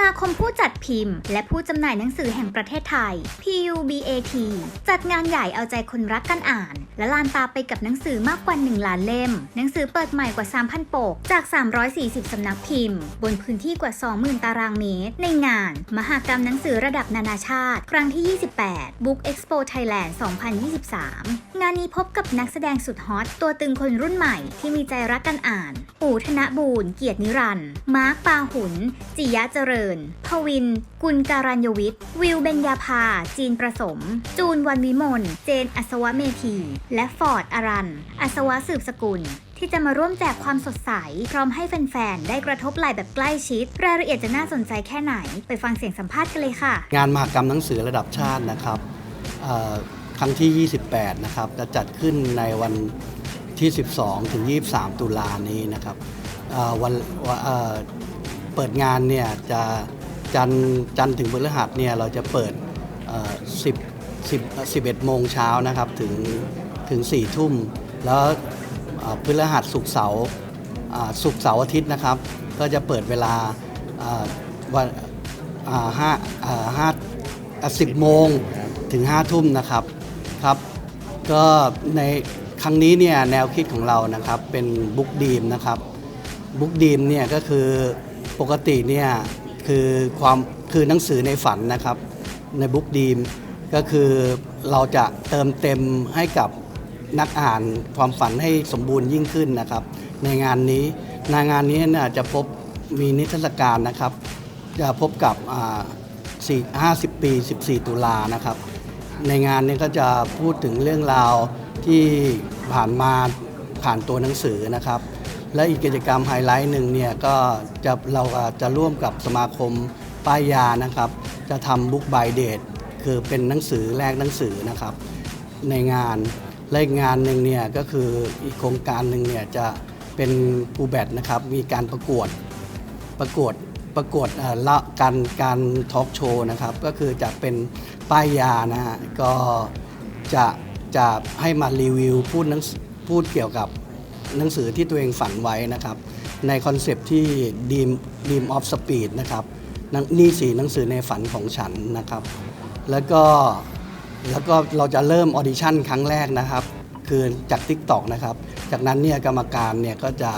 มาคมผู้จัดพิมพ์ และผู้จำหน่ายหนังสือแห่งประเทศไทย PUBAT จัดงานใหญ่เอาใจคนรักการอ่าน และลานตาไปกับหนังสือมากกว่า 1 ล้านเล่ม หนังสือเปิดใหม่กว่า 3,000 ปก จาก 340 สำนักพิมพ์ บนพื้นที่กว่า 20,000 ตารางเมตร ในงาน มหากรรมหนังสือระดับนานาชาติ ครั้งที่ 28 Book Expo Thailand 2023 งานนี้พบกับนักแสดงสุดฮอตตัวตึงคนรุ่นใหม่ที่มีใจรักการอ่านอู๋ธนบูรณ์เกียรตินิรันด์มาร์คปาหุน จิยะเจริญพวิน กุลการัญยวิทย์ วิวเบญญาภา จีนประสม จูนวันวิมล เจนอัศวเมธี และฟอร์ดอรัน อัศวสืบสกุลที่จะมาร่วมแจกความสดใส พร้อมให้แฟน ๆ ได้กระทบไหล่แบบใกล้ชิด รายละเอียดจะน่าสนใจแค่ไหน ไปฟังเสียงสัมภาษณ์กันเลยค่ะ งานมหกรรมหนังสือระดับชาตินะครับครั้งที่ 28 นะครับ จะจัดขึ้นในวันที่ 12 ถึง 23 ตุลานี้นะครับวันว เปิดงานเนี่ยจะจันจันถึงพฤหัสเนี่ยเราจะเปิดเอ่อ10 10 11โมงเช้านะครับถึงถึง4ทุ่ม แล้วพฤหัสศุกร์เสาร์ศุกร์เสาร์อาทิตย์นะครับ ก็จะเปิดเวลาวันห้าอ่าห้าสิบโมงถึงห้าทุ่มนะครับครับ ก็ในครั้งนี้เนี่ยแนวคิดของเรานะครับเป็นบุ๊กดีมนะครับบุ๊กดีมเนี่ยก็คือ ปกติเนี่ยคือความคือหนังสือในฝันนะครับ ในบุ๊กดีมก็คือเราจะเติมเต็มให้กับนักอ่านความฝันให้สมบูรณ์ยิ่งขึ้นนะครับ ในงานนี้ในงานนี้น่จะพบมีนิทรรศการนะครับ จะพบกับอ่า4 50 ปี 14 ตุลานะครับ ในงานนี้ก็จะพูดถึงเรื่องราวที่ผ่านมาผ่านตัวหนังสือนะครับ และอีกกิจกรรมไฮไลท์หนึ่งเนี่ยก็จะเราจะร่วมกับสมาคมป้ายยานะครับ จะทำบุ๊กบายเดทคือเป็นหนังสือแลกหนังสือนะครับ ในงานและอีกงานหนึ่งเนี่ยก็คืออีกโครงการหนึ่งเนี่ยจะเป็นภูแบตนะครับมีการประกวดประกวดประกวดละการการทอล์กโชว์นะครับ ก็คือจะเป็นป้ายยานะฮะก็จะจะให้มารีวิวพูดหนังพูดเกี่ยวกับ หนังสือที่ตัวเองฝันไว้นะครับ ในคอนเซปที่ Dream Dream of Speed นะครับน,นี่สีหนังสือในฝันของฉันนะครับ แล้วก็แล้วก็เราจะเริ่มออดิชั่นครั้งแรกนะครับ คือจาก TikTok นะครับ จากนั้นเนี่ยกรรมการเนี่ยก็จะ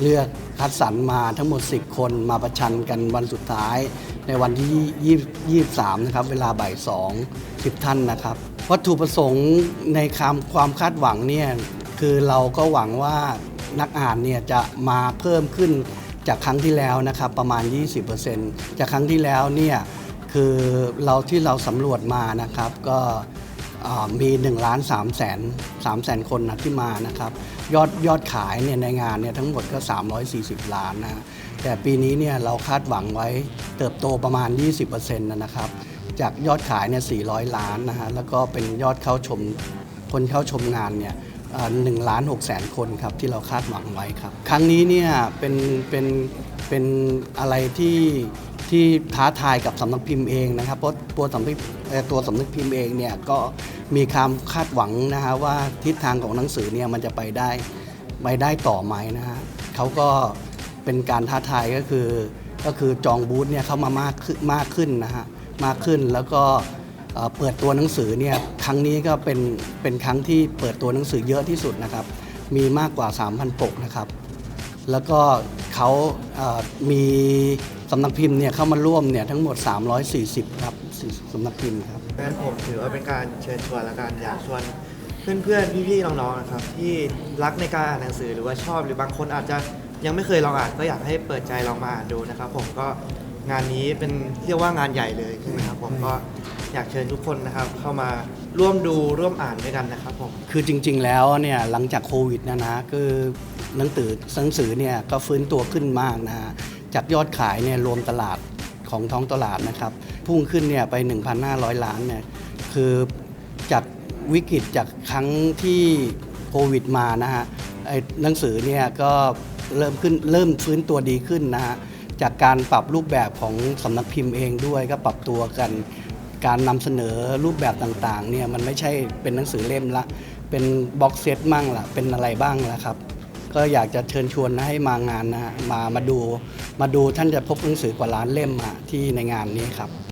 เลือกคัดสรรมาทั้งหมด 10 คนมาประชันกันวันสุดท้าย ในวันที่20 23นะครับเวลาบ่าย2 10 ท่านนะครับ วัตถุประสงค์ในความความคาดหวังเนี่ย คือเราก็หวังว่านักอ่านเนี่ยจะมาเพิ่มขึ้นจากครั้งที่แล้วนะครับประมาณ 20%จากครั้งที่แล้วเนี่ยคือเราที่เราสำรวจมานะครับก็มี1ล้าน3แสน3แสนคนนะที่มานะครับยอดยอดขายเนี่ยในงานเนี่ยทั้งหมดก็ 340 ล้านนะแต่ปีนี้เนี่ยเราคาดหวังไว้เติบโตประมาณ 20%นะนะครับจากยอดขายเนี่ย400 ล้านนะฮะแล้วก็เป็นยอดเข้าชมคนเข้าชมงานเนี่ย หนึ่งล้านหกแสนคนครับที่เราคาดหวังไว้ครับ ครั้งนี้เนี่ยเป็นเป็นเป็นอะไรที่ที่ท้าทายกับสำนักพิมพ์เองนะครับเพราะตัวสำนักตัวสำนักพิมพ์เองเนี่ยก็มีความคาดหวังนะฮะว่าทิศทางของหนังสือเนี่ยมันจะไปได้ไปได้ต่อไหมนะฮะเขาก็เป็นการท้าทายก็คือก็คือจองบูธเนี่ยเข้ามามากขึ้นมากขึ้นนะฮะมากขึ้นแล้วก็ เปิดตัวหนังสือเนี่ยครั้งนี้ก็เป็นเป็นครั้งที่เปิดตัวหนังสือเยอะที่สุดนะครับ มีมากกว่า 3,000 ปกนะครับ แล้วก็เขาเอ่อมีสำนักพิมพ์เนี่ยเข้ามาร่วมเนี่ยทั้งหมด 340 ครับสำนักพิมพ์ครับงั้นผมถือว่าเป็นการเชิญชวนและการอยากชวนเพื่อนๆ พี่ๆ น้องๆ นะครับ ที่รักในการอ่านหนังสือหรือว่าชอบหรือบางคนอาจจะยังไม่เคยลองอ่านก็อยากให้เปิดใจลองมาอ่านดูนะครับ ผมก็งานนี้เป็นเรียกว่างานใหญ่เลยใช่ไหมครับผมก็ อยากเชิญทุกคนนะครับ เข้ามาร่วมดูร่วมอ่านด้วยกันนะครับผม คือจริง ๆ แล้วเนี่ยหลังจากโควิดนะนะคือหนังสือหนังสือเนี่ยก็ฟื้นตัวขึ้นมากนะฮะจากยอดขายเนี่ยรวมตลาดของท้องตลาดนะครับพุ่งขึ้นเนี่ยไป 1,500 ล้านเนี่ยคือจากวิกฤตจากครั้งที่โควิดมานะฮะไอ้หนังสือเนี่ยก็เริ่มขึ้นเริ่มฟื้นตัวดีขึ้นนะฮะจากการปรับรูปแบบของสำนักพิมพ์เองด้วยก็ปรับตัวกัน การนำเสนอรูปแบบต่างๆเนี่ยมันไม่ใช่เป็นหนังสือเล่มละ เป็นบ็อกเซตมั่งละเป็นอะไรบ้างละครับ ก็อยากจะเชิญชวนนะให้มางานนะฮะมามาดูมาดูท่านจะพบหนังสือกว่าล้านเล่มอะที่ในงานนี้ครับ